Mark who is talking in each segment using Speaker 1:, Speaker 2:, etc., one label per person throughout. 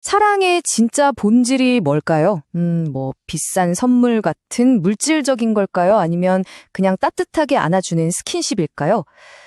Speaker 1: 사랑의 진짜 본질이 뭘까요? 음, 뭐, 비싼 선물 같은 물질적인 걸까요? 아니면 그냥 따뜻하게 안아주는 스킨십일까요?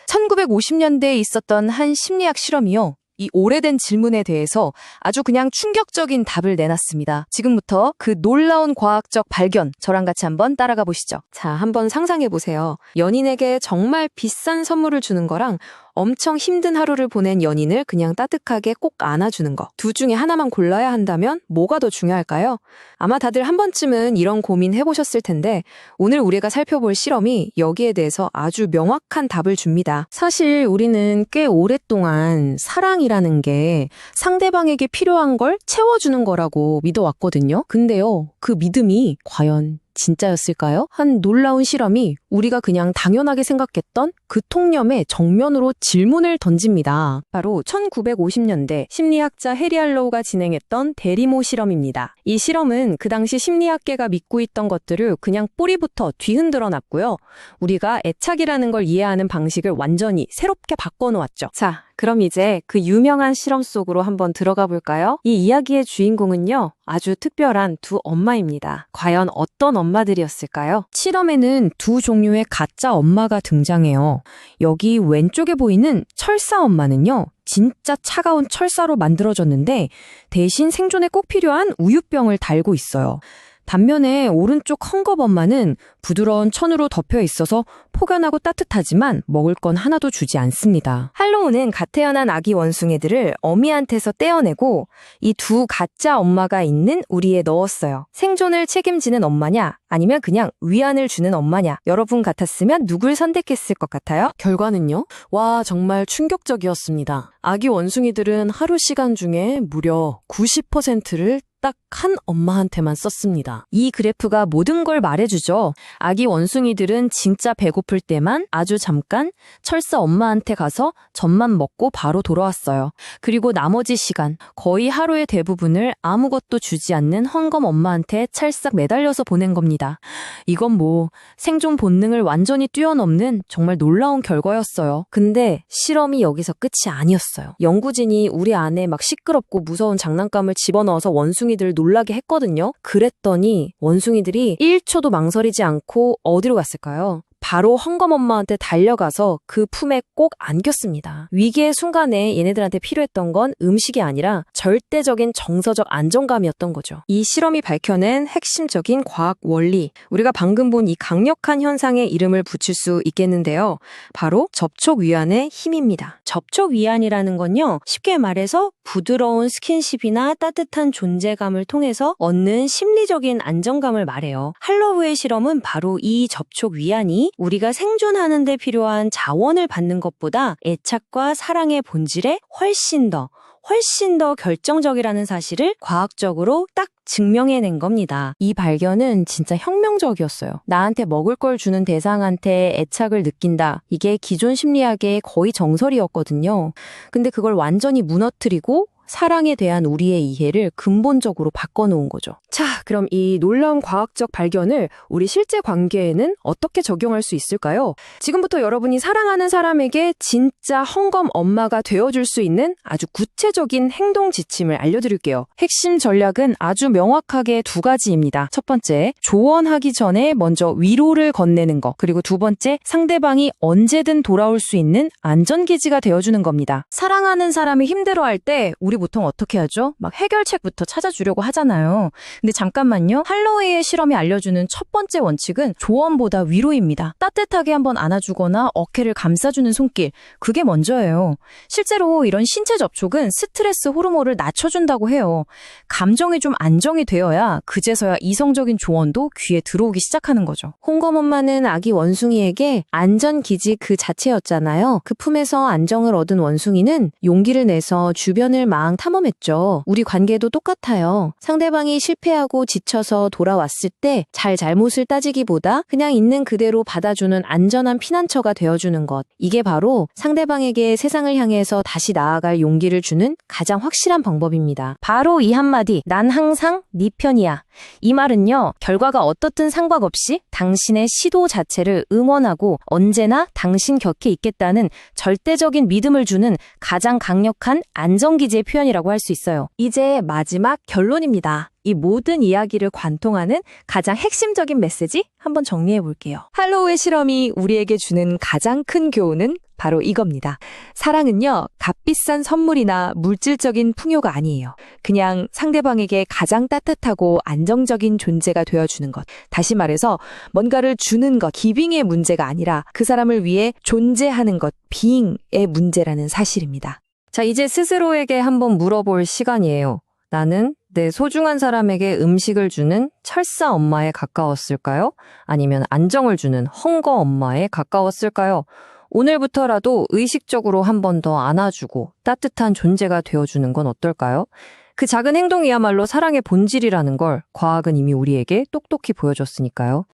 Speaker 1: 1950년대에 있었던 한 심리학 실험이요. 이 오래된 질문에 대해서 아주 그냥 충격적인 답을 내놨습니다. 지금부터 그 놀라운 과학적 발견, 저랑 같이 한번 따라가 보시죠.
Speaker 2: 자, 한번 상상해 보세요. 연인에게 정말 비싼 선물을 주는 거랑 엄청 힘든 하루를 보낸 연인을 그냥 따뜻하게 꼭 안아주는 거. 둘 중에 하나만 골라야 한다면 뭐가 더 중요할까요? 아마 다들 한 번쯤은 이런 고민 해보셨을 텐데 오늘 우리가 살펴볼 실험이 여기에 대해서 아주 명확한 답을 줍니다.
Speaker 3: 사실 우리는 꽤 오랫동안 사랑이라는 게 상대방에게 필요한 걸 채워주는 거라고 믿어왔거든요. 근데요, 그 믿음이 과연 진짜였을까요? 한 놀라운 실험이 우리가 그냥 당연하게 생각했던 그 통념의 정면으로 질문을 던집니다. 바로 1950년대 심리학자 해리 할로우가 진행했던 대리모 실험입니다. 이 실험은 그 당시 심리학계가 믿고 있던 것들을 그냥 뿌리부터 뒤흔들어 놨고요. 우리가 애착이라는 걸 이해하는 방식을 완전히 새롭게 바꿔놓았죠.
Speaker 2: 자, 그럼 이제 그 유명한 실험 속으로 한번 들어가 볼까요? 이 이야기의 주인공은요, 아주 특별한 두 엄마입니다. 과연 어떤 엄마 들이었을까요?
Speaker 3: 실험에는 두 종류의 가짜 엄마가 등장해요. 여기 왼쪽에 보이는 철사 엄마는요, 진짜 차가운 철사로 만들어졌는데 대신 생존에 꼭 필요한 우유병을 달고 있어요. 반면에 오른쪽 헝겊 엄마는 부드러운 천으로 덮여 있어서 포근하고 따뜻하지만 먹을 건 하나도 주지 않습니다.
Speaker 1: 할로우는 갓 태어난 아기 원숭이들을 어미한테서 떼어내고 이 두 가짜 엄마가 있는 우리에 넣었어요. 생존을 책임지는 엄마냐 아니면 그냥 위안을 주는 엄마냐 여러분 같았으면 누굴 선택했을 것 같아요?
Speaker 3: 결과는요? 와, 정말 충격적이었습니다. 아기 원숭이들은 하루 시간 중에 무려 90%를 딱 한 엄마한테만 썼습니다. 이 그래프가 모든 걸 말해주죠. 아기 원숭이들은 진짜 배고플 때만 아주 잠깐 철사 엄마한테 가서 젖만 먹고 바로 돌아왔어요. 그리고 나머지 시간, 거의 하루의 대부분을 아무것도 주지 않는 헝검 엄마한테 찰싹 매달려서 보낸 겁니다. 이건 뭐 생존 본능을 완전히 뛰어넘는 정말 놀라운 결과였어요.
Speaker 2: 근데 실험이 여기서 끝이 아니었어요. 연구진이 우리 안에 막 시끄럽고 무서운 장난감을 집어넣어서 원숭이 들을 놀라게 했거든요. 그랬더니 원숭이들이 1초도 망설이지 않고 어디로 갔을까요? 바로 헝검 엄마한테 달려가서 그 품에 꼭 안겼습니다. 위기의 순간에 얘네들한테 필요했던 건 음식이 아니라 절대적인 정서적 안정감이었던 거죠. 이 실험이 밝혀낸 핵심적인 과학 원리. 우리가 방금 본 이 강력한 현상의 이름을 붙일 수 있겠는데요. 바로 접촉 위안의 힘입니다. 접촉 위안이라는 건요. 쉽게 말해서 부드러운 스킨십이나 따뜻한 존재감을 통해서 얻는 심리적인 안정감을 말해요. 할로우의 실험은 바로 이 접촉 위안이 우리가 생존하는 데 필요한 자원을 받는 것보다 애착과 사랑의 본질에 훨씬 더 훨씬 더 결정적이라는 사실을 과학적으로 딱 증명해낸 겁니다.
Speaker 3: 이 발견은 진짜 혁명적이었어요. 나한테 먹을 걸 주는 대상한테 애착을 느낀다. 이게 기존 심리학의 거의 정설이었거든요. 근데 그걸 완전히 무너뜨리고 사랑에 대한 우리의 이해를 근본적으로 바꿔놓은 거죠. 자, 그럼 이 놀라운 과학적 발견을 우리 실제 관계에는 어떻게 적용할 수 있을까요? 지금부터 여러분이 사랑하는 사람에게 진짜 헝검 엄마가 되어줄 수 있는 아주 구체적인 행동 지침을 알려드릴게요. 핵심 전략은 아주 명확하게 두 가지입니다. 첫 번째, 조언하기 전에 먼저 위로를 건네는 거. 그리고 두 번째, 상대방이 언제든 돌아올 수 있는 안전기지가 되어주는 겁니다. 사랑하는 사람이 힘들어할 때 우리 보통 어떻게 하죠? 막 해결책부터 찾아주려고 하잖아요. 근데 잠깐만요. 할로웨이의 실험이 알려주는 첫 번째 원칙은 조언보다 위로입니다. 따뜻하게 한번 안아주거나 어깨를 감싸주는 손길. 그게 먼저예요. 실제로 이런 신체 접촉은 스트레스 호르몬을 낮춰준다고 해요. 감정이 좀 안정이 되어야 그제서야 이성적인 조언도 귀에 들어오기 시작하는 거죠.
Speaker 2: 홍검 엄마는 아기 원숭이에게 안전기지 그 자체였잖아요. 그 품에서 안정을 얻은 원숭이는 용기를 내서 주변을 마음 탐험했죠. 우리 관계도 똑같아요. 상대방이 실패하고 지쳐서 돌아왔을 때 잘 잘못을 따지기보다 그냥 있는 그대로 받아주는 안전한 피난처가 되어주는 것. 이게 바로 상대방에게 세상을 향해서 다시 나아갈 용기를 주는 가장 확실한 방법입니다.
Speaker 3: 바로 이 한마디, 난 항상 네 편이야. 이 말은요, 결과가 어떻든 상관없이 당신의 시도 자체를 응원하고 언제나 당신 곁에 있겠다는 절대적인 믿음을 주는 가장 강력한 안정기지의
Speaker 2: 표현이라고 할 수 있어요. 이제 마지막 결론입니다. 이 모든 이야기를 관통하는 가장 핵심적인 메시지 한번 정리해 볼게요.
Speaker 1: 할로우의 실험이 우리에게 주는 가장 큰 교훈은 바로 이겁니다. 사랑은요, 값비싼 선물이나 물질적인 풍요가 아니에요. 그냥 상대방에게 가장 따뜻하고 안정적인 존재가 되어주는 것. 다시 말해서 뭔가를 주는 것, 기빙의 문제가 아니라 그 사람을 위해 존재하는 것, 비잉의 문제라는 사실입니다.
Speaker 3: 자, 이제 스스로에게 한번 물어볼 시간이에요. 나는 내 소중한 사람에게 음식을 주는 철사 엄마에 가까웠을까요? 아니면 안정을 주는 헝거 엄마에 가까웠을까요? 오늘부터라도 의식적으로 한 번 더 안아주고 따뜻한 존재가 되어주는 건 어떨까요? 그 작은 행동이야말로 사랑의 본질이라는 걸 과학은 이미 우리에게 똑똑히 보여줬으니까요.